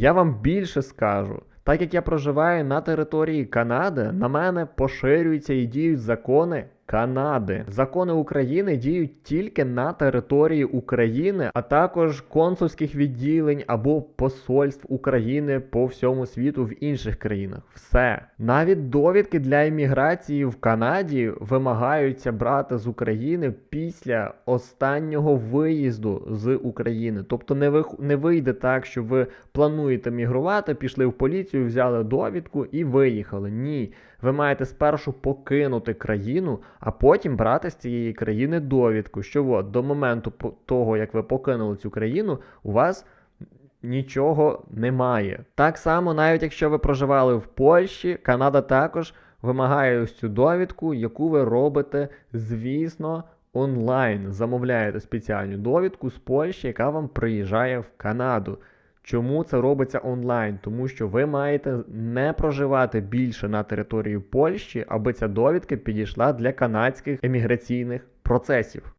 Я вам більше скажу. Так як я проживаю на території Канади, на мене поширюються і діють закони Канади. Закони України діють тільки на території України, а також консульських відділень або посольств України по всьому світу в інших країнах. Все. Навіть довідки для імміграції в Канаді вимагаються брати з України після останнього виїзду з України. Тобто не, вих... не вийде так, що ви плануєте мігрувати, пішли в поліцію, взяли довідку і виїхали. Ні. Ви маєте спершу покинути країну, а потім брати з цієї країни довідку, що от, до моменту того, як ви покинули цю країну, у вас нічого немає. Так само, навіть якщо ви проживали в Польщі, Канада також вимагає ось цю довідку, яку ви робите, звісно, онлайн. Замовляєте спеціальну довідку з Польщі, яка вам приїжджає в Канаду. Чому це робиться онлайн? Тому що ви маєте не проживати більше на території Польщі, аби ця довідка підійшла для канадських еміграційних процесів.